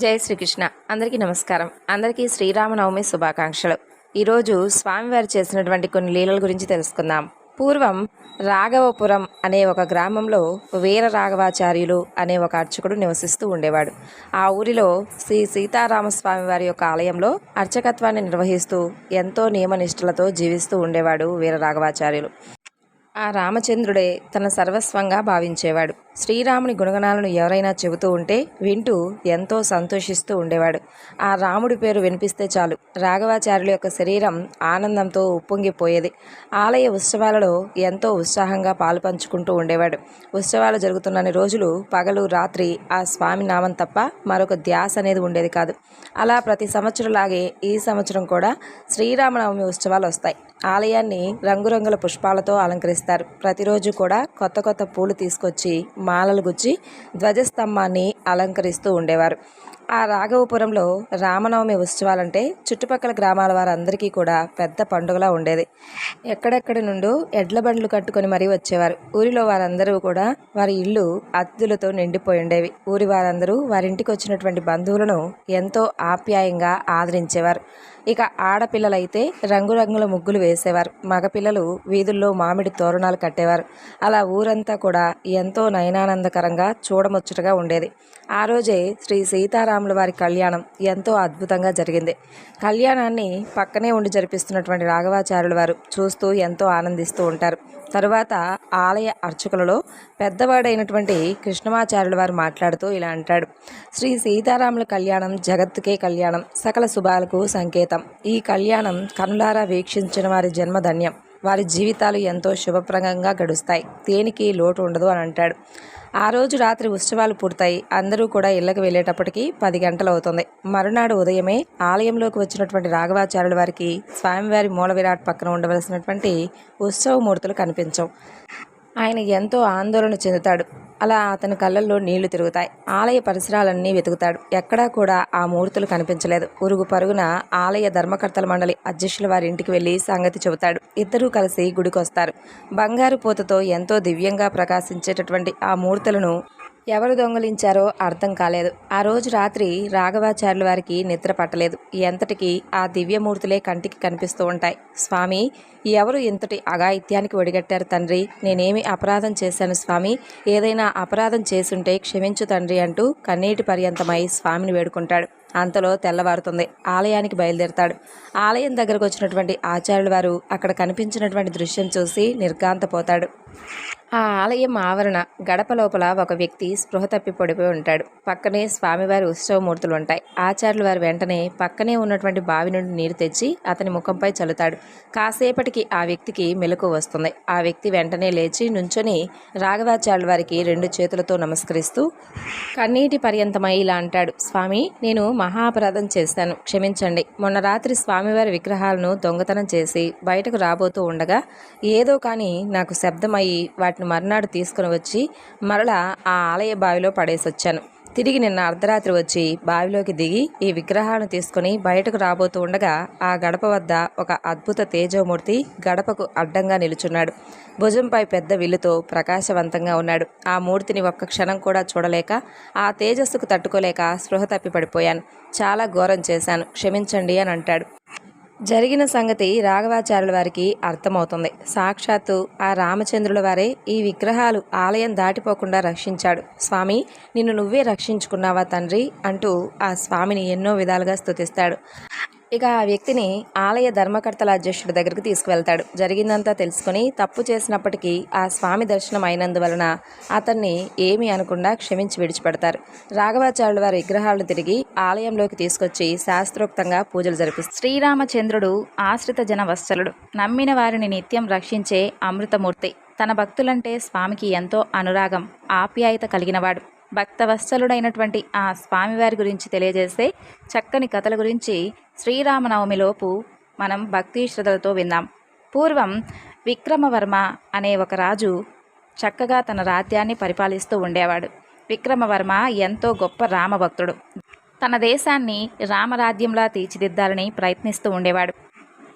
జై శ్రీకృష్ణ. అందరికీ నమస్కారం. అందరికీ శ్రీరామనవమి శుభాకాంక్షలు. ఈరోజు స్వామివారు చేసినటువంటి కొన్ని లీలల గురించి తెలుసుకుందాం. పూర్వం రాఘవపురం అనే ఒక గ్రామంలో వీర రాఘవాచార్యులు అనే ఒక అర్చకుడు నివసిస్తూ ఉండేవాడు. ఆ ఊరిలో శ్రీ సీతారామస్వామి వారి యొక్క ఆలయంలో అర్చకత్వాన్ని నిర్వహిస్తూ ఎంతో నియమనిష్టలతో జీవిస్తూ ఉండేవాడు వీర రాఘవాచార్యులు. ఆ రామచంద్రుడే తన సర్వస్వంగా భావించేవాడు. శ్రీరాముని గుణగణాలను ఎవరైనా చెబుతూ ఉంటే వింటూ ఎంతో సంతోషిస్తూ ఉండేవాడు. ఆ రాముడి పేరు వినిపిస్తే చాలు. రాఘవాచార్యుల యొక్క శరీరం ఆనందంతో ఉప్పొంగిపోయేది. ఆలయ ఉత్సవాలలో ఎంతో ఉత్సాహంగా పాలు పంచుకుంటూ ఉండేవాడు. ఉత్సవాలు జరుగుతున్నన్ని రోజులు పగలు రాత్రి ఆ స్వామి నామం తప్ప మరొక ధ్యాస అనేది ఉండేది కాదు. అలా ప్రతి సంవత్సరంలాగే ఈ సంవత్సరం కూడా శ్రీరామనవమి ఉత్సవాలు వస్తాయి. ఆలయాన్ని రంగురంగుల పుష్పాలతో అలంకరిస్తారు. ప్రతిరోజు కూడా కొత్త కొత్త పూలు తీసుకొచ్చి మాలలు గుచ్చి ధ్వజస్తంభాన్ని అలంకరిస్తూ ఉండేవారు. ఆ రాఘవపురంలో రామనవమి ఉత్సవాలంటే చుట్టుపక్కల గ్రామాల వారందరికీ కూడా పెద్ద పండుగలా ఉండేది. ఎక్కడెక్కడి నుండో ఎడ్ల బండ్లు కట్టుకొని మరీ వచ్చేవారు. ఊరిలో వారందరూ కూడా వారి ఇల్లు అతిథులతో నిండిపోయి ఉండేవి. ఊరి వారందరూ వారింటికి వచ్చినటువంటి బంధువులను ఎంతో ఆప్యాయంగా ఆదరించేవారు. ఇక ఆడపిల్లలైతే రంగురంగుల ముగ్గులు వేసేవారు. మగపిల్లలు వీధుల్లో మామిడి తోరణాలు కట్టేవారు. అలా ఊరంతా కూడా ఎంతో నయనానందకరంగా చూడముచ్చటగా ఉండేది. ఆ రోజే శ్రీ సీతారాముల వారి కళ్యాణం ఎంతో అద్భుతంగా జరిగింది. కళ్యాణాన్ని పక్కనే ఉండి జరిపిస్తున్నటువంటి రాఘవాచార్యుల వారు చూస్తూ ఎంతో ఆనందిస్తూ ఉంటారు. తరువాత ఆలయ అర్చకులలో పెద్దవాడైనటువంటి కృష్ణమాచార్యుల వారు మాట్లాడుతూ ఇలా అంటాడు. శ్రీ సీతారాముల కళ్యాణం జగత్తుకే కళ్యాణం సకల శుభాలకు సంకేతం. ఈ కళ్యాణం కనులారా వీక్షించిన వారి జన్మ ధన్యం వారి జీవితాలు ఎంతో శుభప్రదంగా గడుస్తాయి. దేనికి లోటు ఉండదు అని అంటాడు. ఆ రోజు రాత్రి ఉత్సవాలు పూర్తయి అందరూ కూడా ఇళ్ళకు వెళ్ళేటప్పటికి పది గంటలు అవుతుంది. మరునాడు ఉదయమే ఆలయంలోకి వచ్చినటువంటి రాఘవాచార్యుల వారికి స్వామివారి మూల విరాట్ పక్కన ఉండవలసినటువంటి ఉత్సవమూర్తులు కనిపించవు. ఆయన ఎంతో ఆందోళన చెందుతాడు. అలా అతని కళ్ళల్లో నీళ్ళు తిరుగుతాయి. ఆలయ పరిసరాలన్నీ వెతుకుతాడు. ఎక్కడా కూడా ఆ మూర్తులు కనిపించలేదు. ఉరుగు పరుగున ఆలయ ధర్మకర్తల మండలి అధ్యక్షుల వారి ఇంటికి వెళ్ళి సంగతి చెబుతాడు. ఇద్దరూ కలిసి గుడికొస్తారు. బంగారు పూతతో ఎంతో దివ్యంగా ప్రకాశించేటటువంటి ఆ మూర్తులను ఎవరు దొంగిలించారో అర్థం కాలేదు. ఆ రోజు రాత్రి రాఘవాచార్యుల వారికి నిద్ర పట్టలేదు. ఎంతటికి ఆ దివ్యమూర్తులే కంటికి కనిపిస్తూ ఉంటాయి. స్వామి ఎవరు ఇంతటి అఘాయిత్యానికి ఒడిగట్టారు తండ్రి? నేనేమి అపరాధం చేశాను స్వామి? ఏదైనా అపరాధం చేసుంటే క్షమించు తండ్రి అంటూ కన్నీటి పర్యంతమై స్వామిని వేడుకుంటాడు. అంతలో తెల్లవారుతుంది. ఆలయానికి బయలుదేరతాడు. ఆలయం దగ్గరకు వచ్చినటువంటి ఆచార్యుల వారు అక్కడ కనిపించినటువంటి దృశ్యం చూసి నిర్గాంతపోతాడు ఆ ఆలయం ఆవరణ గడప లోపల ఒక వ్యక్తి స్పృహ తప్పి పడిపోయి ఉంటాడు. పక్కనే స్వామివారి ఉత్సవమూర్తులు ఉంటాయి. ఆచార్యుల వారు వెంటనే పక్కనే ఉన్నటువంటి బావి నుండి నీరు తెచ్చి అతని ముఖంపై చల్లుతాడు. కాసేపటికి ఆ వ్యక్తికి మెలకు వస్తుంది. ఆ వ్యక్తి వెంటనే లేచి నుంచొని రాఘవాచార్యుల వారికి రెండు చేతులతో నమస్కరిస్తూ కన్నీటి పర్యంతమై ఇలా అంటాడు. స్వామి నేను మహాపరాధం చేశాను. క్షమించండి. మొన్న రాత్రి స్వామివారి విగ్రహాలను దొంగతనం చేసి బయటకు రాబోతూ ఉండగా ఏదో కానీ నాకు శబ్దమయ్యి వాటిని మర్నాడు తీసుకుని వచ్చి మరలా ఆ ఆలయ బావిలో పడేసొచ్చాను. తిరిగి నిన్న అర్ధరాత్రి వచ్చి బావిలోకి దిగి ఈ విగ్రహాలను తీసుకుని బయటకు రాబోతూ ఉండగా ఆ గడప వద్ద ఒక అద్భుత తేజోమూర్తి గడపకు అడ్డంగా నిలుచున్నాడు. భుజంపై పెద్ద విల్లుతో ప్రకాశవంతంగా ఉన్నాడు. ఆ మూర్తిని ఒక్క క్షణం కూడా చూడలేక ఆ తేజస్సుకు తట్టుకోలేక స్పృహ తప్పి పడిపోయాను చాలా ఘోరం చేశాను. క్షమించండి అని అంటాడు. జరిగిన సంగతి రాఘవాచార్యుల వారికి అర్థమవుతుంది. సాక్షాత్తు ఆ రామచంద్రుల వారే ఈ విగ్రహాలు ఆలయం దాటిపోకుండా రక్షించాడు. స్వామి నిన్ను నువ్వే రక్షించుకున్నావా తండ్రి? అంటూ ఆ స్వామిని ఎన్నో విధాలుగా స్తుతిస్తాడు. ఇక ఆ వ్యక్తిని ఆలయ ధర్మకర్తల అధ్యక్షుడి దగ్గరికి తీసుకువెళ్తాడు. జరిగిందంతా తెలుసుకుని తప్పు చేసినప్పటికీ ఆ స్వామి దర్శనం అయినందువలన అతన్ని ఏమీ అనకుండా క్షమించి విడిచిపెడతారు. రాఘవాచార్యుల వారి విగ్రహాలను తిరిగి ఆలయంలోకి తీసుకొచ్చి శాస్త్రోక్తంగా పూజలు జరిపిస్తారు. శ్రీరామచంద్రుడు ఆశ్రిత జన వత్సలుడు నమ్మిన వారిని నిత్యం రక్షించే అమృతమూర్తి. తన భక్తులంటే స్వామికి ఎంతో అనురాగం ఆప్యాయత కలిగినవాడు. భక్తవత్సలుడైనటువంటి ఆ స్వామివారి గురించి తెలియజేసే చక్కని కథల గురించి శ్రీరామనవమిలోపు మనం భక్తి శ్రద్ధలతో విందాం. పూర్వం విక్రమవర్మ అనే ఒక రాజు చక్కగా తన రాజ్యాన్ని పరిపాలిస్తూ ఉండేవాడు. విక్రమవర్మ ఎంతో గొప్ప రామభక్తుడు. తన దేశాన్ని రామరాజ్యంలా తీర్చిదిద్దాలని ప్రయత్నిస్తూ ఉండేవాడు.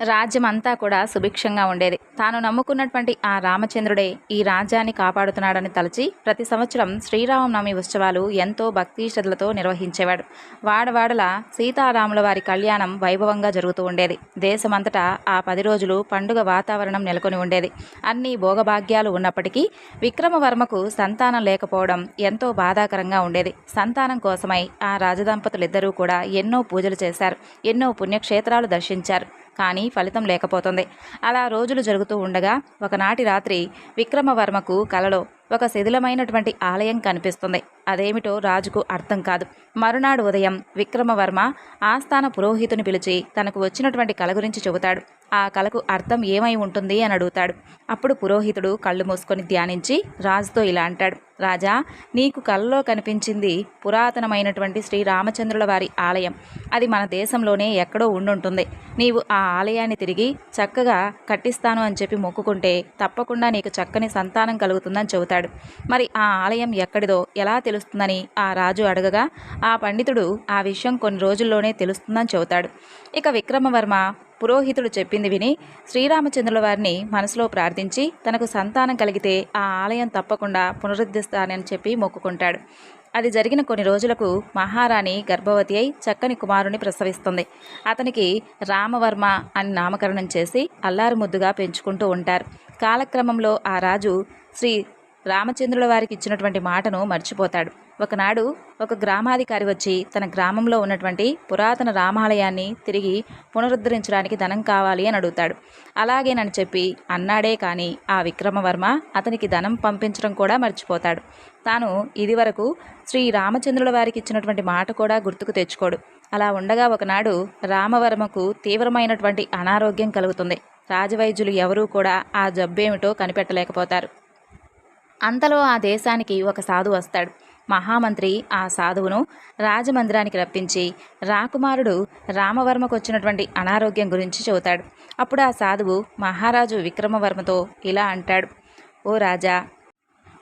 రాజ్యం అంతా కూడా సుభిక్షంగా ఉండేది. తాను నమ్ముకున్నటువంటి ఆ రామచంద్రుడే ఈ రాజ్యాన్ని కాపాడుతున్నాడని తలచి ప్రతి సంవత్సరం శ్రీరామనవమి ఉత్సవాలు ఎంతో భక్తి శ్రద్ధలతో నిర్వహించేవాడు. వాడవాడల సీతారాముల వారి కళ్యాణం వైభవంగా జరుగుతూ ఉండేది. దేశమంతటా ఆ పది రోజులు పండుగ వాతావరణం నెలకొని ఉండేది. అన్ని భోగభాగ్యాలు ఉన్నప్పటికీ విక్రమవర్మకు సంతానం లేకపోవడం ఎంతో బాధాకరంగా ఉండేది. సంతానం కోసమై ఆ రాజదంపతులిద్దరూ కూడా ఎన్నో పూజలు చేశారు. ఎన్నో పుణ్యక్షేత్రాలు దర్శించారు. కానీ ఫలితం లేకపోతుంది. అలా రోజులు జరుగుతూ ఉండగా ఒకనాటి రాత్రి విక్రమవర్మకు కలలో ఒక శిథిలమైనటువంటి ఆలయం కనిపిస్తుంది. అదేమిటో రాజుకు అర్థం కాదు. మరునాడు ఉదయం విక్రమవర్మ ఆస్థాన పురోహితుని పిలిచి తనకు వచ్చినటువంటి కల గురించి చెబుతాడు. ఆ కళకు అర్థం ఏమై ఉంటుంది అని అడుగుతాడు. అప్పుడు పురోహితుడు కళ్ళు మూసుకొని ధ్యానించి రాజుతో ఇలా అంటాడు రాజా నీకు కలలో కనిపించింది పురాతనమైనటువంటి శ్రీరామచంద్రుల వారి ఆలయం. అది మన దేశంలోనే ఎక్కడో ఉండుంటుంది. నీవు ఆ ఆలయాన్ని తిరిగి చక్కగా కట్టిస్తాను అని చెప్పి మొక్కుకుంటే తప్పకుండా నీకు చక్కని సంతానం కలుగుతుందని చెబుతాడు. మరి ఆ ఆలయం ఎక్కడిదో ఎలా తెలుస్తుందని ఆ రాజు అడగగా ఆ పండితుడు ఆ విషయం కొన్ని రోజుల్లోనే తెలుస్తుందని చెబుతాడు. ఇక విక్రమవర్మ పురోహితుడు చెప్పింది విని శ్రీరామచంద్రుల వారిని మనసులో ప్రార్థించి తనకు సంతానం కలిగితే ఆ ఆలయం తప్పకుండా పునరుద్ధరిస్తానని చెప్పి మొక్కుకుంటాడు. అది జరిగిన కొన్ని రోజులకు మహారాణి గర్భవతి అయి చక్కని కుమారుని ప్రసవిస్తుంది. అతనికి రామవర్మ అని నామకరణం చేసి అల్లారు ముద్దుగా పెంచుకుంటూ ఉంటారు. కాలక్రమంలో ఆ రాజు శ్రీ రామచంద్రుల వారికి ఇచ్చినటువంటి మాటను మర్చిపోతాడు. ఒకనాడు ఒక గ్రామాధికారి వచ్చి తన గ్రామంలో ఉన్నటువంటి పురాతన రామాలయాన్ని తిరిగి పునరుద్ధరించడానికి ధనం కావాలి అని అడుగుతాడు. అలాగేనని చెప్పి అన్నాడే కానీ ఆ విక్రమవర్మ అతనికి ధనం పంపించడం కూడా మర్చిపోతాడు. తాను ఇదివరకు శ్రీ రామచంద్రుల వారికి ఇచ్చినటువంటి మాట కూడా గుర్తుకు తెచ్చుకోడు. అలా ఉండగా ఒకనాడు రామవర్మకు తీవ్రమైనటువంటి అనారోగ్యం కలుగుతుంది. రాజవైద్యులు ఎవరూ కూడా ఆ జబ్బేమిటో కనిపెట్టలేకపోతారు. అంతలో ఆ దేశానికి ఒక సాధు వస్తాడు. మహామంత్రి ఆ సాధువును రాజమందిరానికి రప్పించి రాకుమారుడు రామవర్మకు వచ్చినటువంటి అనారోగ్యం గురించి చెబుతాడు. అప్పుడు ఆ సాధువు మహారాజు విక్రమవర్మతో ఇలా అంటాడు. ఓ రాజా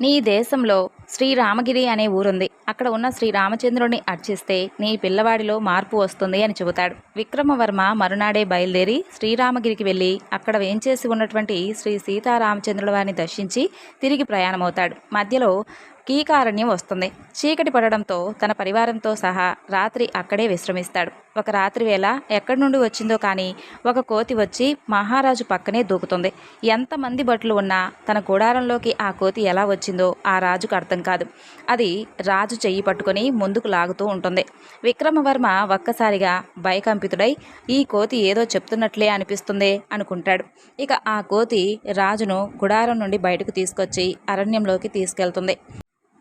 నీ దేశంలో శ్రీరామగిరి అనే ఊరుంది. అక్కడ ఉన్న శ్రీరామచంద్రుడిని అర్చిస్తే నీ పిల్లవాడిలో మార్పు వస్తుంది అని చెబుతాడు. విక్రమవర్మ మరునాడే బయలుదేరి శ్రీరామగిరికి వెళ్ళి అక్కడ వేంచేసి ఉన్నటువంటి శ్రీ సీతారామచంద్రుల వారిని దర్శించి తిరిగి ప్రయాణమవుతాడు. మధ్యలో కీకారణ్యం వస్తుంది. చీకటి పడడంతో తన పరివారంతో సహా రాత్రి అక్కడే విశ్రమిస్తాడు. ఒక రాత్రి వేళ ఎక్కడి నుండి వచ్చిందో కానీ ఒక కోతి వచ్చి మహారాజు పక్కనే దూకుతుంది. ఎంతమంది భటులు ఉన్నా తన గుడారంలోకి ఆ కోతి ఎలా వచ్చిందో ఆ రాజుకు అర్థం కాదు. అది రాజు చెయ్యి పట్టుకొని ముందుకు లాగుతూ ఉంటుంది. విక్రమవర్మ ఒక్కసారిగా భయకంపితుడై ఈ కోతి ఏదో చెప్తున్నట్లే అనిపిస్తుంది అనుకుంటాడు. ఇక ఆ కోతి రాజును గుడారం నుండి బయటకు తీసుకొచ్చి అరణ్యంలోకి తీసుకెళ్తుంది.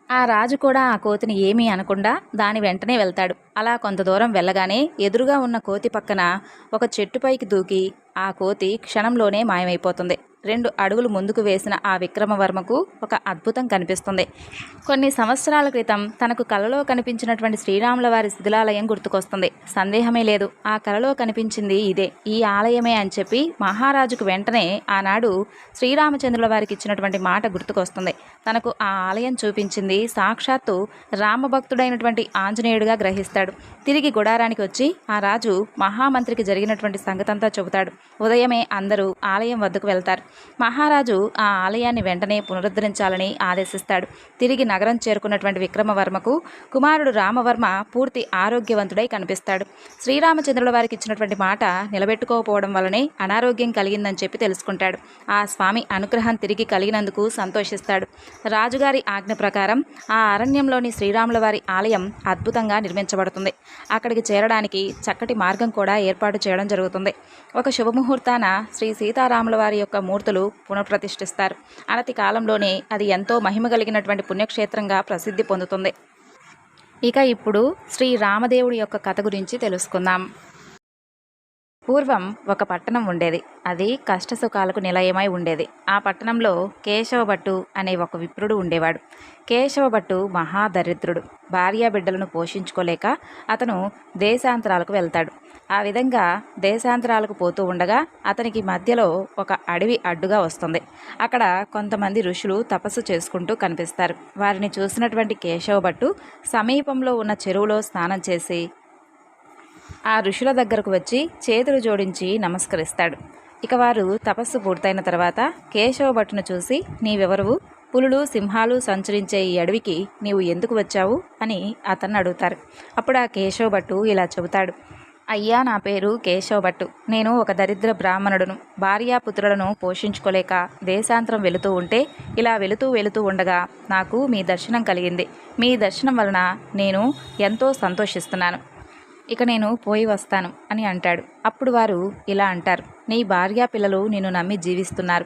ఆ రాజు కూడా ఆ కోతిని ఏమీ అనకుండా దాని వెంటనే వెళ్తాడు. అలా కొంత దూరం వెళ్ళగానే ఎదురుగా ఉన్న కోతి పక్కన ఒక చెట్టుపైకి దూకి ఆ కోతి క్షణంలోనే మాయమైపోతుంది. రెండు అడుగులు ముందుకు వేసిన ఆ విక్రమవర్మకు ఒక అద్భుతం కనిపిస్తుంది. కొన్ని సంవత్సరాల క్రితం తనకు కలలో కనిపించినటువంటి శ్రీరాముల వారి శిథిలాలయం గుర్తుకొస్తుంది. సందేహమే లేదు. ఆ కలలో కనిపించింది ఇదే. ఈ ఆలయమే అని చెప్పి మహారాజుకు వెంటనే ఆనాడు శ్రీరామచంద్రుల వారికి ఇచ్చినటువంటి మాట గుర్తుకొస్తుంది. తనకు ఆ ఆలయం చూపించింది సాక్షాత్తు రామభక్తుడైనటువంటి ఆంజనేయుడిగా గ్రహిస్తాడు. తిరిగి గుడారానికి వచ్చి ఆ రాజు మహామంత్రికి జరిగినటువంటి సంగతంతా చెబుతాడు. ఉదయమే అందరూ ఆలయం వద్దకు వెళ్తారు. మహారాజు ఆ ఆలయాన్ని వెంటనే పునరుద్ధరించాలని ఆదేశిస్తాడు. తిరిగి నగరం చేరుకున్నటువంటి విక్రమవర్మకు కుమారుడు రామవర్మ పూర్తి ఆరోగ్యవంతుడై కనిపిస్తాడు. శ్రీరామచంద్రుల వారికి ఇచ్చినటువంటి మాట నిలబెట్టుకోకపోవడం వల్లనే అనారోగ్యం కలిగిందని చెప్పి తెలుసుకుంటాడు. ఆ స్వామి అనుగ్రహం తిరిగి కలిగినందుకు సంతోషిస్తాడు. రాజుగారి ఆజ్ఞ ప్రకారం ఆ అరణ్యంలోని శ్రీరాముల వారి ఆలయం అద్భుతంగా నిర్మించబడుతుంది. అక్కడికి చేరడానికి చక్కటి మార్గం కూడా ఏర్పాటు చేయడం జరుగుతుంది. ఒక శుభముహూర్తాన శ్రీ సీతారాముల వారి యొక్క మూర్తులు పునఃప్రతిష్ఠిస్తారు. అనతి కాలంలోనే అది ఎంతో మహిమ కలిగినటువంటి పుణ్యక్షేత్రంగా ప్రసిద్ధి పొందుతుంది. ఇక ఇప్పుడు శ్రీ రామదేవుడి యొక్క కథ గురించి తెలుసుకుందాం. పూర్వం ఒక పట్టణం ఉండేది. అది కష్టసుఖాలకు నిలయమై ఉండేది. ఆ పట్టణంలో కేశవభట్టు అనే ఒక విప్రుడు ఉండేవాడు. కేశవభట్టు మహాదరిద్రుడు. భార్యా బిడ్డలను పోషించుకోలేక అతను దేశాంతరాలకు వెళ్తాడు. ఆ విధంగా దేశాంతరాలకు పోతూ ఉండగా అతనికి మధ్యలో ఒక అడవి అడ్డుగా వస్తుంది. అక్కడ కొంతమంది ఋషులు తపస్సు చేసుకుంటూ కనిపిస్తారు. వారిని చూసినటువంటి కేశవ భట్టు సమీపంలో ఉన్న చెరువులో స్నానం చేసి ఆ ఋషుల దగ్గరకు వచ్చి చేతులు జోడించి నమస్కరిస్తాడు. ఇక వారు తపస్సు పూర్తయిన తర్వాత కేశవ భట్టును చూసి నీవెవరువు? పులులు సింహాలు సంచరించే ఈ అడవికి నీవు ఎందుకు వచ్చావు? అని అతన్ని అడుగుతారు. అప్పుడు ఆ కేశవ భట్టు ఇలా చెబుతాడు. అయ్యా నా పేరు కేశవ భట్టు. నేను ఒక దరిద్ర బ్రాహ్మణుడును. భార్యాపుత్రులను పోషించుకోలేక దేశాంతరం వెళుతూ ఉంటే ఇలా వెళుతూ వెళుతూ ఉండగా నాకు మీ దర్శనం కలిగింది. మీ దర్శనం వలన నేను ఎంతో సంతోషిస్తున్నాను. ఇక నేను పోయి వస్తాను అని అంటాడు. అప్పుడు వారు ఇలా అంటారు. నీ భార్యా పిల్లలు నిన్ను నమ్మి జీవిస్తున్నారు.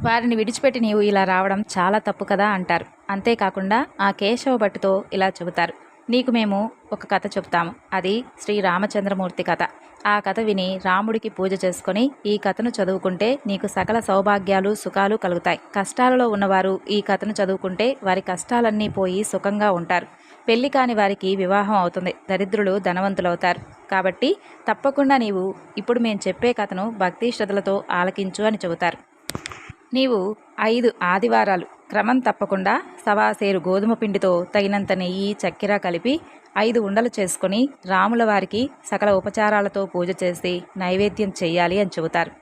వారిని విడిచిపెట్టి నీవు ఇలా రావడం చాలా తప్పు కదా అంటారు. అంతేకాకుండా ఆ కేశవ భట్టుతో ఇలా చెబుతారు. నీకు మేము ఒక కథ చెప్తాము అది శ్రీ రామచంద్రమూర్తి కథ. ఆ కథ విని రాముడికి పూజ చేసుకొని ఈ కథను చదువుకుంటే నీకు సకల సౌభాగ్యాలు సుఖాలు కలుగుతాయి. కష్టాలలో ఉన్నవారు ఈ కథను చదువుకుంటే వారి కష్టాలన్నీ పోయి సుఖంగా ఉంటారు. పెళ్ళి కాని వారికి వివాహం అవుతుంది. దరిద్రులు ధనవంతులవుతారు. కాబట్టి తప్పకుండా నీవు ఇప్పుడు మేము చెప్పే కథను భక్తి శ్రద్ధలతో ఆలకించు అని చెబుతారు. నీవు ఐదు ఆదివారాలు క్రమం తప్పకుండా సవాసేరు గోధుమ పిండితో తగినంత నెయ్యి చక్కెర కలిపి ఐదు ఉండలు చేసుకొని రాముల వారికి సకల ఉపచారాలతో పూజ చేసి నైవేద్యం చేయాలి అని చెబుతారు.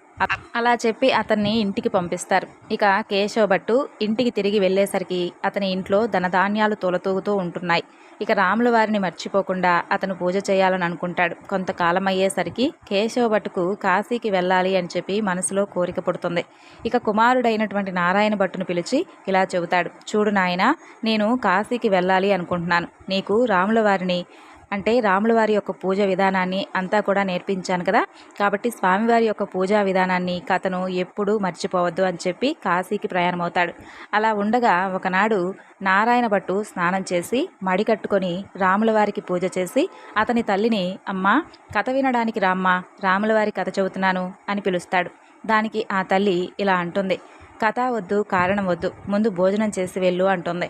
అలా చెప్పి అతన్ని ఇంటికి పంపిస్తారు. ఇక కేశవ భట్టు ఇంటికి తిరిగి వెళ్ళేసరికి అతని ఇంట్లో ధనధాన్యాలు తొలతూగుతూ ఉంటున్నాయి. ఇక రాముల వారిని మర్చిపోకుండా అతను పూజ చేయాలని అనుకుంటాడు. కొంతకాలం అయ్యేసరికి కేశవ భట్టుకు కాశీకి వెళ్ళాలి అని చెప్పి మనసులో కోరిక పుడుతుంది. ఇక కుమారుడైనటువంటి నారాయణ భట్టును పిలిచి ఇలా చెబుతాడు. చూడు నాయన నేను కాశీకి వెళ్ళాలి అనుకుంటున్నాను. నీకు రాముల వారిని అంటే రాముల వారి యొక్క పూజ విధానాన్ని అంతా కూడా నేర్పించాను కదా. కాబట్టి స్వామివారి యొక్క పూజా విధానాన్ని కథను ఎప్పుడూ మర్చిపోవద్దు అని చెప్పి కాశీకి ప్రయాణమవుతాడు. అలా ఉండగా ఒకనాడు నారాయణ భట్టు స్నానం చేసి మడి కట్టుకొని రాముల వారికి పూజ చేసి అతని తల్లిని అమ్మా కథ వినడానికి రామ్మా రాముల వారి కథ చెబుతున్నాను అని పిలుస్తాడు. దానికి ఆ తల్లి ఇలా అంటుంది కథ వద్దు కారణం వద్దు ముందు భోజనం చేసి వెళ్ళు అంటుంది.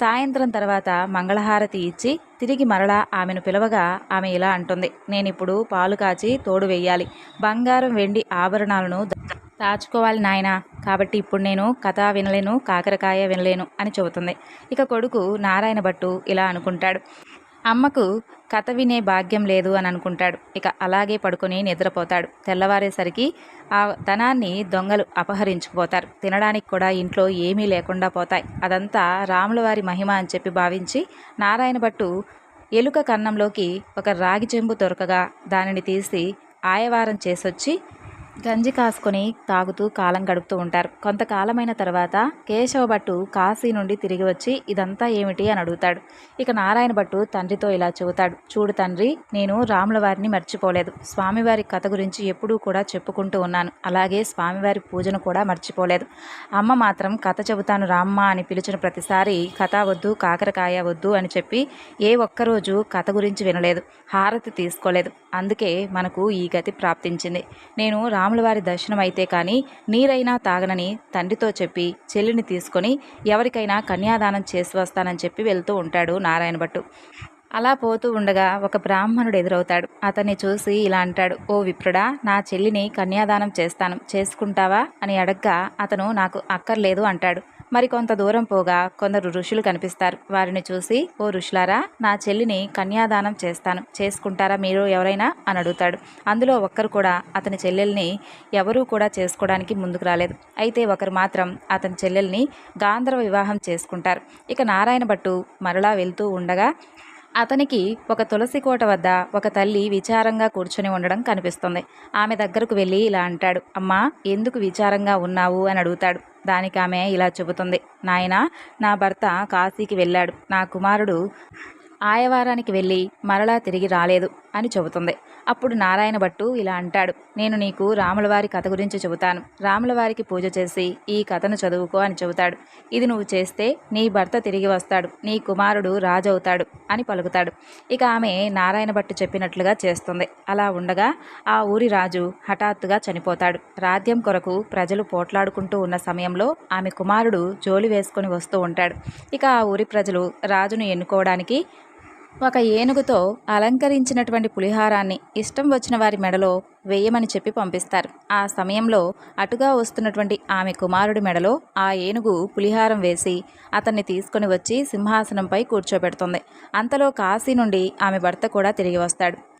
సాయంత్రం తర్వాత మంగళహారతి ఇచ్చి తిరిగి మరలా ఆమెను పిలవగా ఆమె ఇలా అంటుంది. నేనిప్పుడు పాలు కాచి తోడు వెయ్యాలి. బంగారం వెండి ఆభరణాలను దాచుకోవాలి నాయన. కాబట్టి ఇప్పుడు నేను కథ వినలేను కాకరకాయ వినలేను అని చెబుతుంది. ఇక కొడుకు నారాయణ భట్టు ఇలా అనుకుంటాడు. అమ్మకు కథ వినే భాగ్యం లేదు అని అనుకుంటాడు. ఇక అలాగే పడుకొని నిద్రపోతాడు. తెల్లవారేసరికి ఆ ధనాన్ని దొంగలు అపహరించుకుపోతారు. తినడానికి కూడా ఇంట్లో ఏమీ లేకుండా పోతాయి. అదంతా రాముల వారి మహిమ అని చెప్పి భావించి నారాయణ భట్టు ఎలుక కన్నంలోకి ఒక రాగి చెంబు దొరకగా దానిని తీసి ఆయవారం చేసొచ్చి గంజి కాసుకొని తాగుతూ కాలం గడుపుతూ ఉంటారు. కొంతకాలమైన తర్వాత కేశవ భట్టు కాశీ నుండి తిరిగి వచ్చి ఇదంతా ఏమిటి అని అడుగుతాడు. ఇక నారాయణ భట్టు తండ్రితో ఇలా చెబుతాడు. చూడు తండ్రి నేను రాముల వారిని మర్చిపోలేదు. స్వామివారి కథ గురించి ఎప్పుడూ కూడా చెప్పుకుంటూ ఉన్నాను. అలాగే స్వామివారి పూజను కూడా మర్చిపోలేదు. అమ్మ మాత్రం కథ చెబుతాను రామ్మ అని పిలిచిన ప్రతిసారి కథ వద్దు కాకరకాయ వద్దు అని చెప్పి ఏ ఒక్కరోజు కథ గురించి వినలేదు. హారతి తీసుకోలేదు. అందుకే మనకు ఈ గతి ప్రాప్తించింది. నేను రాములవారి దర్శనం అయితే కానీ నీరైనా తాగనని తండ్రితో చెప్పి చెల్లిని తీసుకొని ఎవరికైనా కన్యాదానం చేసి వస్తానని చెప్పి వెళ్తూ ఉంటాడు నారాయణ భట్టు. అలా పోతూ ఉండగా ఒక బ్రాహ్మణుడు ఎదురవుతాడు. అతన్ని చూసి ఇలా అంటాడు ఓ విప్రుడా నా చెల్లిని కన్యాదానం చేస్తాను. చేసుకుంటావా? అని అడగ్గా అతను నాకు అక్కర్లేదు అంటాడు. మరి కొంత దూరం పోగా కొందరు ఋషులు కనిపిస్తారు. వారిని చూసి ఓ ఋషులారా నా చెల్లిని కన్యాదానం చేస్తాను. చేసుకుంటారా మీరు ఎవరైనా? అని అడుగుతాడు. అందులో ఒక్కరు కూడా అతని చెల్లెల్ని ఎవరూ కూడా చేసుకోవడానికి ముందుకు రాలేదు. అయితే ఒకరు మాత్రం అతని చెల్లెల్ని గాంధర్వ వివాహం చేసుకుంటారు. ఇక నారాయణ భట్టు మరలా వెళ్తూ ఉండగా అతనికి ఒక తులసి కోట వద్ద ఒక తల్లి విచారంగా కూర్చొని ఉండడం కనిపిస్తుంది. ఆమె దగ్గరకు వెళ్ళి ఇలా అంటాడు అమ్మా ఎందుకు విచారంగా ఉన్నావు? అని అడుగుతాడు. దానికి ఆమె ఇలా చెబుతుంది. నాయన నా భర్త కాశీకి వెళ్ళాడు. నా కుమారుడు ఆయవారానికి వెళ్ళి మరలా తిరిగి రాలేదు. అని చెబుతుంది. అప్పుడు నారాయణ భట్టు ఇలా అంటాడు నేను నీకు రాములవారి కథ గురించి చెబుతాను. రాములవారికి పూజ చేసి ఈ కథను చదువుకో అని చెబుతాడు. ఇది నువ్వు చేస్తే నీ భర్త తిరిగి వస్తాడు. నీ కుమారుడు రాజవుతాడు అని పలుకుతాడు. ఇక ఆమె నారాయణ భట్టు చెప్పినట్లుగా చేస్తుంది. అలా ఉండగా ఆ ఊరి రాజు హఠాత్తుగా చనిపోతాడు. రాజ్యం కొరకు ప్రజలు పోట్లాడుకుంటూ ఉన్న సమయంలో ఆమె కుమారుడు జోలి వేసుకొని వస్తూ ఉంటాడు. ఇక ఆ ఊరి ప్రజలు రాజును ఎన్నుకోవడానికి ఒక ఏనుగుతో అలంకరించినటువంటి పులిహారాన్ని ఇష్టం వచ్చిన వారి మెడలో వేయమని చెప్పి పంపిస్తారు. ఆ సమయంలో అటుగా వస్తున్నటువంటి ఆమె కుమారుడి మెడలో ఆ ఏనుగు పులిహారం వేసి అతన్ని తీసుకొని వచ్చి సింహాసనంపై కూర్చోబెడుతుంది. అంతలో కాశీ నుండి ఆమె భర్త కూడా తిరిగి వస్తాడు.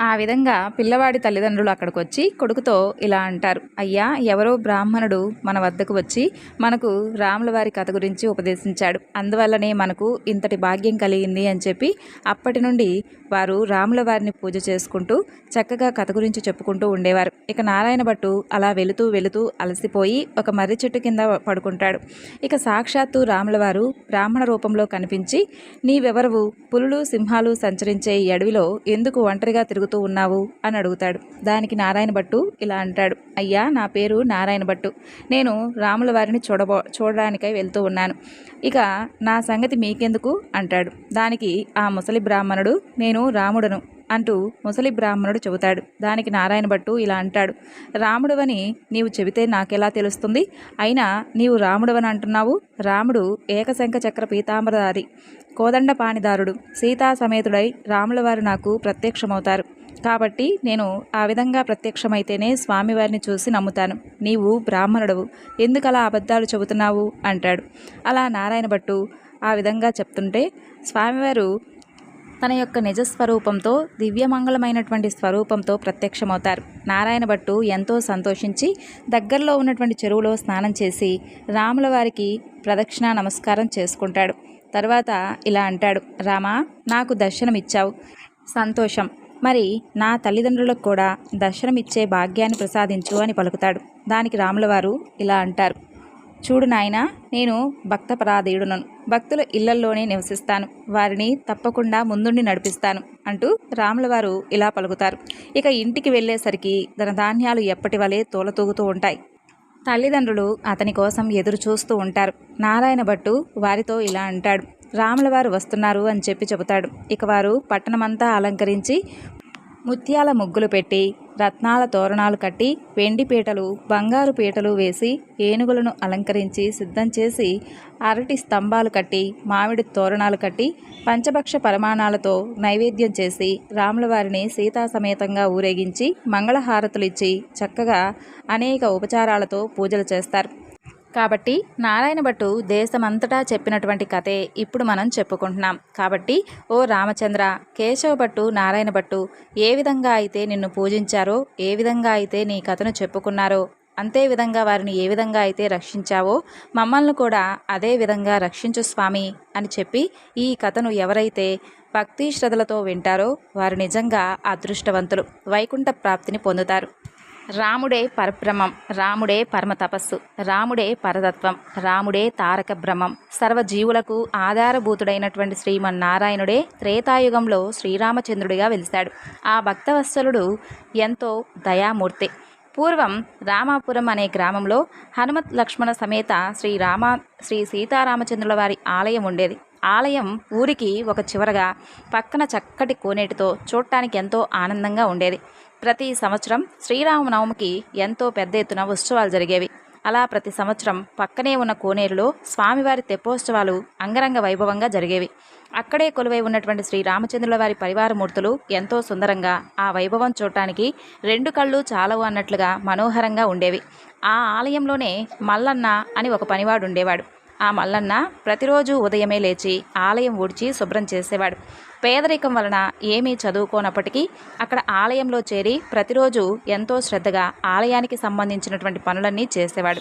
ఆ విధంగా పిల్లవాడి తల్లిదండ్రులు అక్కడికి వచ్చి కొడుకుతో ఇలా అంటారు. అయ్యా ఎవరో బ్రాహ్మణుడు మన వద్దకు వచ్చి మనకు రాముల వారి కథ గురించి ఉపదేశించాడు. అందువల్లనే మనకు ఇంతటి భాగ్యం కలిగింది అని చెప్పి అప్పటి నుండి వారు రాముల వారిని పూజ చేసుకుంటూ చక్కగా కథ గురించి చెప్పుకుంటూ ఉండేవారు. ఇక నారాయణ భట్టు అలా వెళుతూ వెళుతూ అలసిపోయి ఒక మర్రి చెట్టు కింద పడుకుంటాడు. ఇక సాక్షాత్తు రాముల వారు బ్రాహ్మణ రూపంలో కనిపించి నీవెవరవు? పులులు సింహాలు సంచరించే ఈ అడవిలో ఎందుకు ఒంటరిగా తిరుగుతూ ఉన్నావు అని అడుగుతాడు. దానికి నారాయణ భట్టు ఇలా అంటాడు. అయ్యా నా పేరు నారాయణ భట్టు. నేను రాముల వారిని చూడబో చూడడానికై వెళ్తూ ఉన్నాను. ఇక నా సంగతి మీకెందుకు? అంటాడు. దానికి ఆ ముసలి బ్రాహ్మణుడు నేను రాముడను అంటూ ముసలి బ్రాహ్మణుడు చెబుతాడు. దానికి నారాయణ భట్టు ఇలా అంటాడు. రాముడవని నీవు చెబితే నాకెలా తెలుస్తుంది? అయినా నీవు రాముడవని అంటున్నావు? రాముడు ఏకశంఖ చక్ర పీతాంబరధారి కోదండ పాణిదారుడు సీతా సమేతుడై రాముల వారు నాకు ప్రత్యక్షమవుతారు. కాబట్టి నేను ఆ విధంగా ప్రత్యక్షమైతేనే స్వామివారిని చూసి నమ్ముతాను. నీవు బ్రాహ్మణుడవు. ఎందుకలా అబద్ధాలు చెబుతున్నావు? అంటాడు. అలా నారాయణ భట్టు ఆ విధంగా చెప్తుంటే స్వామివారు తన యొక్క నిజ స్వరూపంతో దివ్యమంగళమైనటువంటి స్వరూపంతో ప్రత్యక్షమవుతారు. నారాయణ భట్టు ఎంతో సంతోషించి దగ్గరలో ఉన్నటువంటి చెరువులో స్నానం చేసి రాముల వారికి ప్రదక్షిణ నమస్కారం చేసుకుంటాడు. తర్వాత ఇలా అంటాడు. రామా నాకు దర్శనమిచ్చావు. సంతోషం. మరి నా తల్లిదండ్రులకు కూడా దర్శనమిచ్చే భాగ్యాన్ని ప్రసాదించు అని పలుకుతాడు. దానికి రాములవారు ఇలా అంటారు. చూడు నాయన నేను భక్త పరాధీయుడునను భక్తుల ఇళ్ళల్లోనే నివసిస్తాను. వారిని తప్పకుండా ముందుండి నడిపిస్తాను అంటూ రాములవారు ఇలా పలుకుతారు. ఇక ఇంటికి వెళ్ళేసరికి ధన ధాన్యాలు ఎప్పటి వలె తోలతూగుతూ ఉంటాయి. తల్లిదండ్రులు అతని కోసం ఎదురు చూస్తూ ఉంటారు. నారాయణ భట్టు వారితో ఇలా అంటాడు. రాములవారు వస్తున్నారు అని చెప్పి చెబుతాడు. ఇక వారు పట్టణమంతా అలంకరించి ముత్యాల ముగ్గులు పెట్టి రత్నాల తోరణాలు కట్టి వెండి పీటలు బంగారు పీటలు వేసి ఏనుగులను అలంకరించి సిద్ధం చేసి అరటి స్తంభాలు కట్టి మామిడి తోరణాలు కట్టి పంచభక్ష పరిమాణాలతో నైవేద్యం చేసి రాములవారిని సీతా సమేతంగా ఊరేగించి మంగళహారతులిచ్చి చక్కగా అనేక ఉపచారాలతో పూజలు చేస్తారు. కాబట్టి నారాయణ భట్టు దేశమంతటా చెప్పినటువంటి కథే ఇప్పుడు మనం చెప్పుకుంటున్నాం. కాబట్టి ఓ రామచంద్ర కేశవ భట్టు నారాయణ భట్టు ఏ విధంగా అయితే నిన్ను పూజించారో ఏ విధంగా అయితే నీ కథను చెప్పుకున్నారో అంతే విధంగా వారిని ఏ విధంగా అయితే రక్షించావో మమ్మల్ని కూడా అదే విధంగా రక్షించు స్వామి అని చెప్పి ఈ కథను ఎవరైతే భక్తి శ్రద్ధలతో వింటారో వారు నిజంగా అదృష్టవంతులు వైకుంఠ ప్రాప్తిని పొందుతారు. రాముడే పరబ్రహ్మం రాముడే పరమ తపస్సు రాముడే పరతత్వం రాముడే తారక బ్రహ్మం సర్వజీవులకు ఆధారభూతుడైనటువంటి శ్రీమన్నారాయణుడే త్రేతాయుగంలో శ్రీరామచంద్రుడిగా వెలిశాడు. ఆ భక్తవత్సలుడు ఎంతో దయామూర్తి. పూర్వం రామాపురం అనే గ్రామంలో హనుమత్ లక్ష్మణ సమేత శ్రీ రామ శ్రీ సీతారామచంద్రుల వారి ఆలయం ఉండేది. ఆలయం ఊరికి ఒక చివరగా పక్కన చక్కటి కోనేటితో చూడటానికి ఎంతో ఆనందంగా ఉండేది. ప్రతి సంవత్సరం శ్రీరామనవమికి ఎంతో పెద్ద ఎత్తున ఉత్సవాలు జరిగేవి. అలా ప్రతి సంవత్సరం పక్కనే ఉన్న కోనేరులో స్వామివారి తెప్పోత్సవాలు అంగరంగ వైభవంగా జరిగేవి. అక్కడే కొలువై ఉన్నటువంటి శ్రీ రామచంద్రుల వారి పరివారమూర్తులు ఎంతో సుందరంగా ఆ వైభవం చూడటానికి రెండు కళ్ళు చాలవు అన్నట్లుగా మనోహరంగా ఉండేవి. ఆ ఆలయంలోనే మల్లన్న అని ఒక పనివాడు ఉండేవాడు. ఆ మల్లన్న ప్రతిరోజు ఉదయమే లేచి ఆలయం ఊడ్చి శుభ్రం చేసేవాడు. పేదరికం వలన ఏమీ చదువుకోనప్పటికీ అక్కడ ఆలయంలో చేరి ప్రతిరోజు ఎంతో శ్రద్ధగా ఆలయానికి సంబంధించినటువంటి పనులన్నీ చేసేవాడు.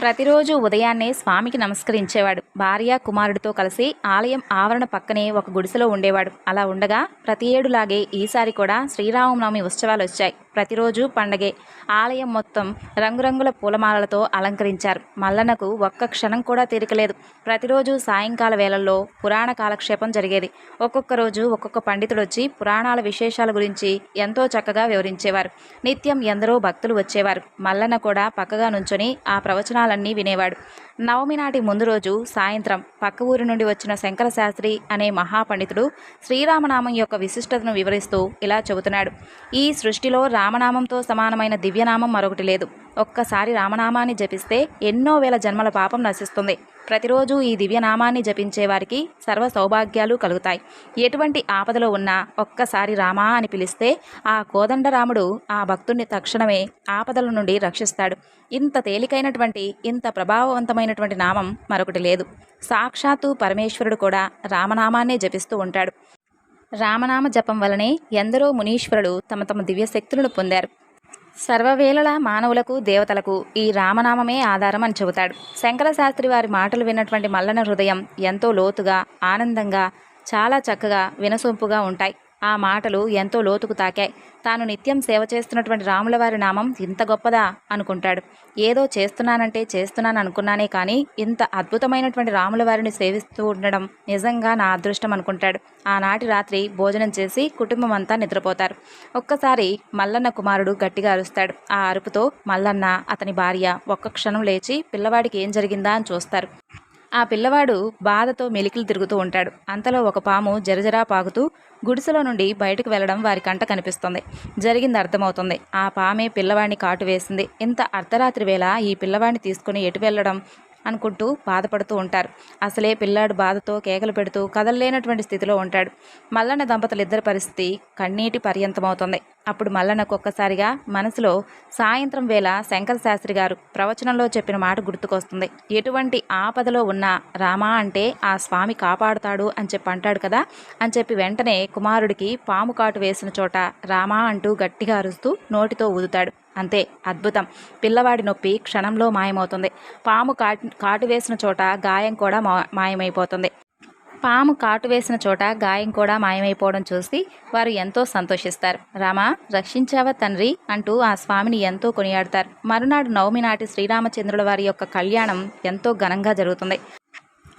ప్రతిరోజు ఉదయాన్నే స్వామికి నమస్కరించేవాడు. భార్య కుమారుడితో కలిసి ఆలయం ఆవరణ పక్కనే ఒక గుడిసెలో ఉండేవాడు. అలా ఉండగా ప్రతి ఏడులాగే ఈసారి కూడా శ్రీరామనవమి ఉత్సవాలు వచ్చాయి. ప్రతిరోజు పండగే. ఆలయం మొత్తం రంగురంగుల పూలమాలలతో అలంకరించారు. మల్లన్నకు ఒక్క క్షణం కూడా తీరికలేదు. ప్రతిరోజు సాయంకాల వేళల్లో పురాణ కాలక్షేపం జరిగేది. ఒక్కొక్క రోజు ఒక్కొక్క పండితుడు వచ్చి పురాణాల విశేషాల గురించి ఎంతో చక్కగా వివరించేవారు. నిత్యం ఎందరో భక్తులు వచ్చేవారు. మల్లన్న కూడా పక్కగా నుంచొని ఆ ప్రవచనాలన్నీ వినేవాడు. నవమి నాటి ముందు రోజు సాయంత్రం పక్క ఊరి నుండి వచ్చిన శంకర శాస్త్రి అనే మహాపండితుడు శ్రీరామనామం యొక్క విశిష్టతను వివరిస్తూ ఇలా చెబుతున్నాడు. ఈ సృష్టిలో రామనామంతో సమానమైన దివ్యనామం మరొకటి లేదు. ఒక్కసారి రామనామాన్ని జపిస్తే ఎన్నో వేల జన్మల పాపం నశిస్తుంది. ప్రతిరోజు ఈ దివ్యనామాన్ని జపించే వారికి సర్వ సౌభాగ్యాలు కలుగుతాయి. ఎటువంటి ఆపదలో ఉన్నా ఒక్కసారి రామా అని పిలిస్తే ఆ కోదండరాముడు ఆ భక్తుణ్ణి తక్షణమే ఆపదల నుండి రక్షిస్తాడు. ఇంత తేలికైనటువంటి ఇంత ప్రభావవంతమైనటువంటి నామం మరొకటి లేదు. సాక్షాత్తు పరమేశ్వరుడు కూడా రామనామాన్నే జపిస్తూ ఉంటాడు. రామనామ జపం వలనే ఎందరో మునీశ్వరులు తమ తమ దివ్యశక్తులను పొందారు. సర్వవేళలా మానవులకు దేవతలకు ఈ రామనామమే ఆధారం అని చెబుతాడు. శంకర శాస్త్రి వారి మాటలు విన్నటువంటి మల్లన హృదయం ఎంతో లోతుగా ఆనందంగా చాలా చక్కగా వినసొంపుగా ఉంటాయి. ఆ మాటలు ఎంతో లోతుకు తాకాయి. తాను నిత్యం సేవ చేస్తున్నటువంటి రాములవారి నామం ఇంత గొప్పదా అనుకుంటాడు. ఏదో చేస్తున్నానంటే చేస్తున్నాను అనుకున్నానే కానీ ఇంత అద్భుతమైనటువంటి రాములవారిని సేవిస్తూ ఉండడం నిజంగా నా అదృష్టం అనుకుంటాడు. ఆనాటి రాత్రి భోజనం చేసి కుటుంబం అంతా నిద్రపోతారు. ఒక్కసారి మల్లన్న కుమారుడు గట్టిగా అరుస్తాడు. ఆ అరుపుతో మల్లన్న అతని భార్య ఒక్క క్షణం లేచి పిల్లవాడికి ఏం జరిగిందా అని చూస్తారు. ఆ పిల్లవాడు బాధతో మెలికలు తిరుగుతూ ఉంటాడు. అంతలో ఒక పాము జరజరా పాకుతూ గుడిసెలో నుండి బయటకు వెళ్ళడం వారి కంట కనిపిస్తుంది. జరిగింది అర్థమవుతుంది. ఆ పామే పిల్లవాడిని కాటు వేసింది. ఇంత అర్ధరాత్రి వేళ ఈ పిల్లవాడిని తీసుకుని ఎటు వెళ్ళడం? అనుకుంటూ బాధపడుతూ ఉంటారు. అసలే పిల్లాడు బాధతో కేకలు పెడుతూ కదలలేనటువంటి స్థితిలో ఉంటాడు. మల్లన్న దంపతులు ఇద్దరి పరిస్థితి కన్నీటి పర్యంతమవుతుంది. అప్పుడు మల్లన్నకు ఒక్కసారిగా మనసులో సాయంత్రం వేళ శంకర శాస్త్రి గారు ప్రవచనంలో చెప్పిన మాట గుర్తుకొస్తుంది. ఎటువంటి ఆపదలో ఉన్న రామా అంటే ఆ స్వామి కాపాడుతాడు అని చెప్పి అంటాడు కదా అని చెప్పి వెంటనే కుమారుడికి పాము కాటు వేసిన చోట రామా అంటూ గట్టిగా అరుస్తూ నోటితో ఊదుతాడు. అంతే అద్భుతం. పిల్లవాడి నొప్పి క్షణంలో మాయమవుతుంది. పాము కాటు కాటు వేసిన చోట గాయం కూడా మా- మాయమైపోతుంది. పాము కాటు వేసిన చోట గాయం కూడా మాయమైపోవడం చూసి వారు ఎంతో సంతోషిస్తారు. రామా రక్షించావా తండ్రి? అంటూ ఆ స్వామిని ఎంతో కొనియాడతారు. మరునాడు నవమి నాటి శ్రీరామచంద్రుల వారి యొక్క కళ్యాణం ఎంతో ఘనంగా జరుగుతుంది.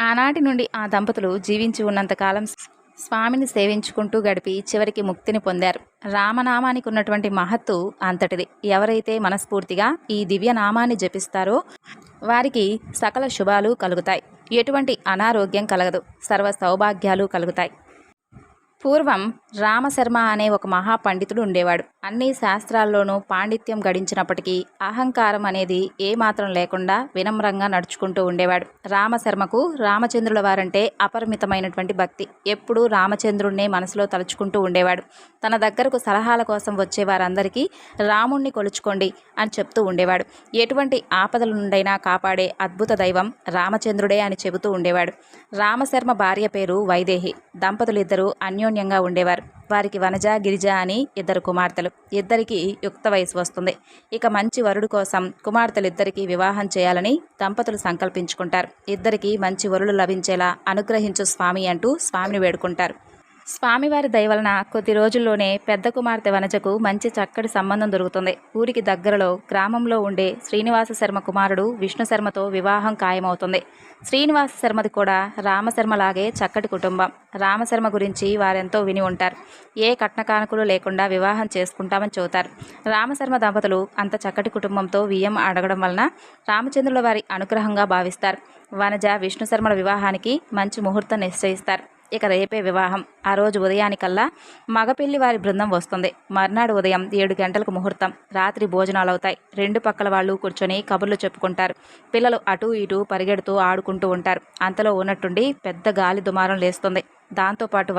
ఆనాటి నుండి ఆ దంపతులు జీవించి ఉన్నంతకాలం స్వామిని సేవించుకుంటూ గడిపి చివరికి ముక్తిని పొందారు. రామనామానికి ఉన్నటువంటి మహత్తు అంతటిది. ఎవరైతే మనస్ఫూర్తిగా ఈ దివ్య నామాన్ని జపిస్తారో వారికి సకల శుభాలు కలుగుతాయి. ఎటువంటి అనారోగ్యం కలగదు. సర్వ సౌభాగ్యాలు కలుగుతాయి. పూర్వం రామశర్మ అనే ఒక మహా పండితుడు ఉండేవాడు. అన్ని శాస్త్రాల్లోనూ పాండిత్యం గడించినప్పటికీ అహంకారం అనేది ఏమాత్రం లేకుండా వినమ్రంగా నడుచుకుంటూ ఉండేవాడు. రామశర్మకు రామచంద్రుల వారంటే అపరిమితమైనటువంటి భక్తి. ఎప్పుడూ రామచంద్రుణ్ణే మనసులో తలుచుకుంటూ ఉండేవాడు. తన దగ్గరకు సలహాల కోసం వచ్చే వారందరికీ రాముణ్ణి కొలుచుకోండి అని చెప్తూ ఉండేవాడు. ఎటువంటి ఆపదల నుండైనా కాపాడే అద్భుత దైవం రామచంద్రుడే అని చెబుతూ ఉండేవాడు. రామశర్మ భార్య పేరు వైదేహి. దంపతులిద్దరూ అన్యోన్యంగా ఉండేవారు. వారికి వనజ గిరిజ అని ఇద్దరు కుమార్తెలు. ఇద్దరికి యుక్త వయసు వస్తుంది. ఇక మంచి వరుడు కోసం కుమార్తెలిద్దరికీ వివాహం చేయాలని దంపతులు సంకల్పించుకుంటారు. ఇద్దరికీ మంచి వరులు లభించేలా అనుగ్రహించు స్వామి అంటూ స్వామిని వేడుకుంటారు. స్వామివారి దయవలన కొద్ది రోజుల్లోనే పెద్ద కుమార్తె వనజకు మంచి చక్కటి సంబంధం దొరుకుతుంది. ఊరికి దగ్గరలో గ్రామంలో ఉండే శ్రీనివాస శర్మ కుమారుడు విష్ణు శర్మతో వివాహం ఖాయమవుతుంది. శ్రీనివాస శర్మది కూడా రామశర్మలాగే చక్కటి కుటుంబం. రామశర్మ గురించి వారెంతో విని ఉంటారు. ఏ కట్న కానుకలు లేకుండా వివాహం చేసుకుంటామని చెబుతారు. రామశర్మ దంపతులు అంత చక్కటి కుటుంబంతో వియ్యం అడగడం వలన రామచంద్రుల వారి అనుగ్రహంగా భావిస్తారు. వనజ విష్ణు శర్మల వివాహానికి మంచి ముహూర్తం నిశ్చయిస్తారు. ఇక రేపే వివాహం. ఆ రోజు ఉదయానికల్లా మగపెళ్ళి వారి బృందం వస్తుంది. మర్నాడు ఉదయం ఏడు గంటలకు ముహూర్తం. రాత్రి భోజనాలు అవుతాయి రెండు పక్కల వాళ్ళు కూర్చొని కబుర్లు చెప్పుకుంటారు. పిల్లలు అటూ ఇటూ పరిగెడుతూ ఆడుకుంటూ ఉంటారు. అంతలో ఉన్నట్టుండి పెద్ద గాలి దుమారం లేస్తుంది. దాంతోపాటు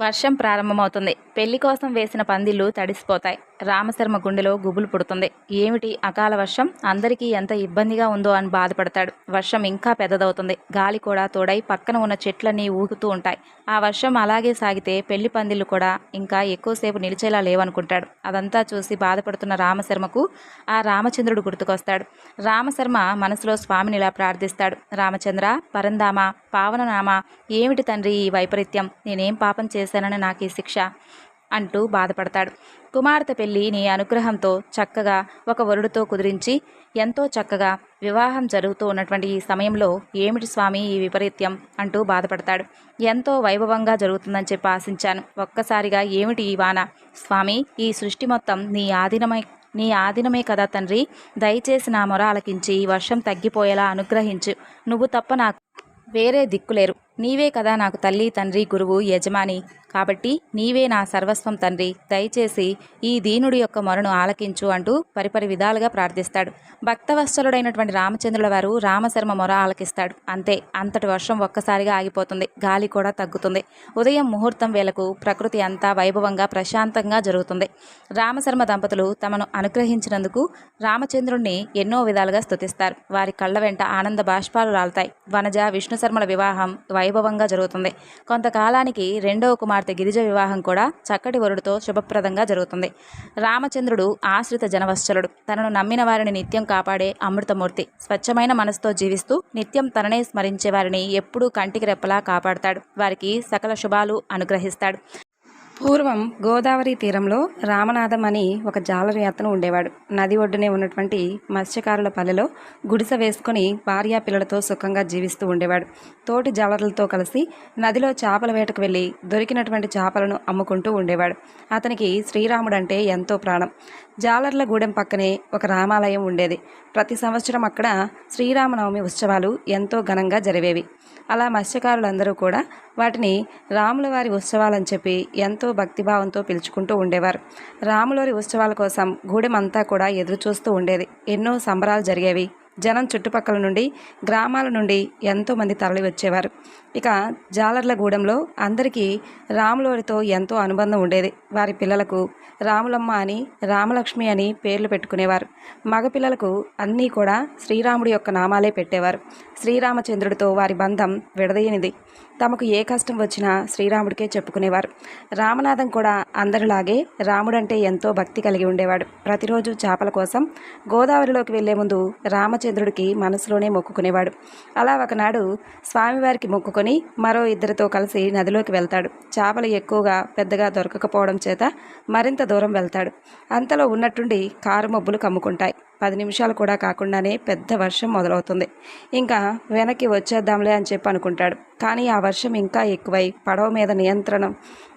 వర్షం ప్రారంభమవుతుంది. పెళ్ళి కోసం వేసిన పందిళ్ళు తడిసిపోతాయి. రామశర్మ గుండెలో గుబులు పుడుతుంది. ఏమిటి అకాల వర్షం? అందరికీ ఎంత ఇబ్బందిగా ఉందో అని బాధపడతాడు. వర్షం ఇంకా పెద్దదవుతుంది. గాలి కూడా తోడై పక్కన ఉన్న చెట్లన్నీ ఊగుతూ ఉంటాయి. ఆ వర్షం అలాగే సాగితే పెళ్ళి పందిళ్ళు కూడా ఇంకా ఎక్కువసేపు నిలిచేలా లేవనుకుంటాడు. అదంతా చూసి బాధపడుతున్న రామశర్మకు ఆ రామచంద్రుడు గుర్తుకొస్తాడు. రామశర్మ మనసులో స్వామిని ఇలా ప్రార్థిస్తాడు. రామచంద్ర పరందామ పావననామ ఏమిటి తండ్రి ఈ వైపరీత్యం? నేనేం పాపం చేశానని నాకు ఈ శిక్ష? అంటూ బాధపడతాడు. కుమార్తె పెళ్ళి నీ అనుగ్రహంతో చక్కగా ఒక వరుడితో కుదిరించి ఎంతో చక్కగా వివాహం జరుగుతూ ఉన్నటువంటి ఈ సమయంలో ఏమిటి స్వామి ఈ విపరీత్యం అంటూ బాధపడతాడు. ఎంతో వైభవంగా జరుగుతుందని చెప్పి ఆశించాను. ఒక్కసారిగా ఏమిటి ఈ వాన? స్వామి ఈ సృష్టి మొత్తం నీ ఆధీనమై నీ ఆధీనమే కదా తండ్రి. దయచేసి నా మొర ఆలకించి ఈ వర్షం తగ్గిపోయేలా అనుగ్రహించు. నువ్వు తప్ప నాకు వేరే దిక్కులేరు నీవే కదా నాకు తల్లి తండ్రి గురువు యజమాని. కాబట్టి నీవే నా సర్వస్వం తండ్రి. దయచేసి ఈ దీనుడి యొక్క మొరను ఆలకించు అంటూ పరిపరి విధాలుగా ప్రార్థిస్తాడు. భక్తవత్సలుడైనటువంటి రామచంద్రుల వారు రామశర్మ మొర ఆలకిస్తాడు. అంతే అంతటి వర్షం ఒక్కసారిగా ఆగిపోతుంది. గాలి కూడా తగ్గుతుంది. ఉదయం ముహూర్తం వేళకు ప్రకృతి అంతా వైభవంగా ప్రశాంతంగా జరుగుతుంది. రామశర్మ దంపతులు తమను అనుగ్రహించినందుకు రామచంద్రుణ్ణి ఎన్నో విధాలుగా స్తుతిస్తారు. వారి కళ్ళ వెంట ఆనంద బాష్పాలు రాలుతాయి. వనజ విష్ణుశర్మల వివాహం వైభవంగా జరుగుతుంది. కొంతకాలానికి రెండవ కుమార్ కుమార్తె గిరిజ వివాహం కూడా చక్కటి వరుడితో శుభప్రదంగా జరుగుతుంది. రామచంద్రుడు ఆశ్రిత జనవత్సలుడు. తనను నమ్మిన వారిని నిత్యం కాపాడే అమృతమూర్తి. స్వచ్ఛమైన మనసుతో జీవిస్తూ నిత్యం తననే స్మరించే వారిని ఎప్పుడూ కంటికి రెప్పలా కాపాడతాడు. వారికి సకల శుభాలు అనుగ్రహిస్తాడు. పూర్వం గోదావరి తీరంలో రామనాథం అని ఒక జాలరి అతను ఉండేవాడు. నది ఒడ్డునే ఉన్నటువంటి మత్స్యకారుల పల్లెలో గుడిసె వేసుకుని భార్యా పిల్లలతో సుఖంగా జీవిస్తూ ఉండేవాడు. తోటి జాలరులతో కలిసి నదిలో చేపల వేటకు వెళ్ళి దొరికినటువంటి చేపలను అమ్ముకుంటూ ఉండేవాడు. అతనికి శ్రీరాముడు అంటే ఎంతో ప్రాణం. జాలర్ల గూడెం పక్కనే ఒక రామాలయం ఉండేది. ప్రతి సంవత్సరం అక్కడ శ్రీరామనవమి ఉత్సవాలు ఎంతో ఘనంగా జరిగేవి. అలా మత్స్యకారులందరూ కూడా వాటిని రాముల వారి ఉత్సవాలని చెప్పి ఎంతో భక్తిభావంతో పిలుచుకుంటూ ఉండేవారు. రాములవారి ఉత్సవాల కోసం గూడెం అంతా కూడా ఎదురు చూస్తూ ఉండేది. ఎన్నో సంబరాలు జరిగేవి. జనం చుట్టుపక్కల నుండి గ్రామాల నుండి ఎంతోమంది తరలి వచ్చేవారు. ఇక జాలర్ల గూడెంలో అందరికీ రాములవారితో ఎంతో అనుబంధం ఉండేది. వారి పిల్లలకు రాములమ్మ అని రామలక్ష్మి అని పేర్లు పెట్టుకునేవారు. మగపిల్లలకు అన్నీ కూడా శ్రీరాముడి యొక్క నామాలే పెట్టేవారు. శ్రీరామచంద్రుడితో వారి బంధం విడదీయనిది. తమకు ఏ కష్టం వచ్చినా శ్రీరాముడికే చెప్పుకునేవారు. రామనాథం కూడా అందరిలాగే రాముడంటే ఎంతో భక్తి కలిగి ఉండేవాడు. ప్రతిరోజు చేపల కోసం గోదావరిలోకి వెళ్ళే ముందు రామచంద్రుడికి మనసులోనే మొక్కుకునేవాడు. అలా ఒకనాడు స్వామివారికి మొక్కుకొని మరో ఇద్దరితో కలిసి నదిలోకి వెళ్తాడు. చేపలు ఎక్కువగా పెద్దగా దొరకకపోవడం చేత మరింత దూరం వెళ్తాడు. అంతలో ఉన్నట్టుండి కారు మబ్బులు కమ్ముకుంటాయి. పది నిమిషాలు కూడా కాకుండానే పెద్ద వర్షం మొదలవుతుంది. ఇంకా వెనక్కి వచ్చేద్దాంలే అని చెప్పి అనుకుంటాడు. కానీ ఆ వర్షం ఇంకా ఎక్కువై పడవ మీద నియంత్రణం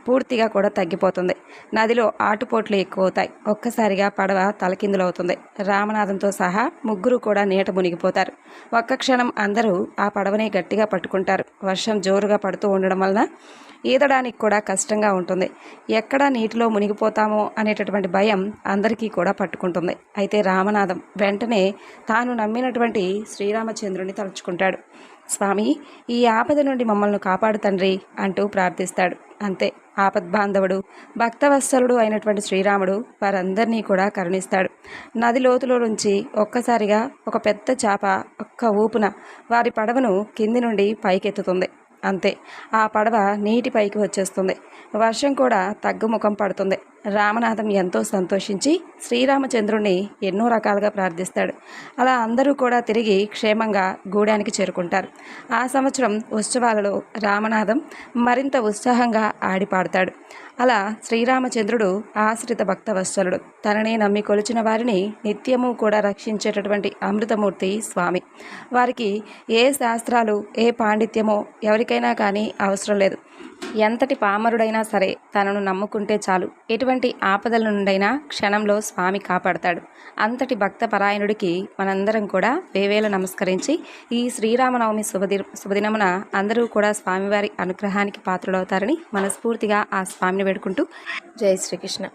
పూర్తిగా కూడా తగ్గిపోతుంది. నదిలో ఆటుపోట్లు ఎక్కువవుతాయి. ఒక్కసారిగా పడవ తలకిందులవుతుంది. రామనాథంతో సహా ముగ్గురు కూడా నీట మునిగిపోతారు. ఒక్క క్షణం అందరూ ఆ పడవని గట్టిగా పట్టుకుంటారు. వర్షం జోరుగా పడుతూ ఉండడం వలన ఈదడానికి కూడా కష్టంగా ఉంటుంది. ఎక్కడ నీటిలో మునిగిపోతామో అనేటటువంటి భయం అందరికీ కూడా పట్టుకుంటుంది. అయితే రామనాథం వెంటనే తాను నమ్మినటువంటి శ్రీరామచంద్రుని తలుచుకుంటాడు. స్వామి ఈ ఆపద నుండి మమ్మల్ని కాపాడు తండ్రి అంటూ ప్రార్థిస్తాడు. అంతే. ఆపద్బాంధవుడు భక్తవత్సలుడు అయినటువంటి శ్రీరాముడు వారందరినీ కూడా కరుణిస్తాడు. నది లోతులో నుంచి ఒక్కసారిగా ఒక పెద్ద చేప ఒక్క ఊపున వారి పడవను కింది నుండి పైకెత్తుతుంది. అంతే. ఆ పడవ నీటిపైకి వచ్చేస్తుంది. వర్షం కూడా తగ్గుముఖం పడుతుంది. రామనాథం ఎంతో సంతోషించి శ్రీరామచంద్రుణ్ణి ఎన్నో రకాలుగా ప్రార్థిస్తాడు. అలా అందరూ కూడా తిరిగి క్షేమంగా గూడానికి చేరుకుంటారు. ఆ సంవత్సరం ఉత్సవాలలో రామనాథం మరింత ఉత్సాహంగా ఆడి పాడతాడు అలా శ్రీరామచంద్రుడు ఆశ్రిత భక్త వత్సలుడు తననే నమ్మి కొలిచిన వారిని నిత్యము కూడా రక్షించేటటువంటి అమృతమూర్తి స్వామి. వారికి ఏ శాస్త్రాలు ఏ పాండిత్యమో ఎవరికైనా కానీ అవసరం లేదు. ఎంతటి పామరుడైనా సరే తనను నమ్ముకుంటే చాలు. ఎటువంటి ఆపదల నుండైనా క్షణంలో స్వామి కాపాడతాడు. అంతటి భక్త పరాయణుడికి మనందరం కూడా వేవేల నమస్కరించి ఈ శ్రీరామనవమి శుభది శుభదినమున అందరూ కూడా స్వామివారి అనుగ్రహానికి పాత్రులవుతారని మనస్ఫూర్తిగా ఆ స్వామిని వేడుకుంటూ జై శ్రీకృష్ణ.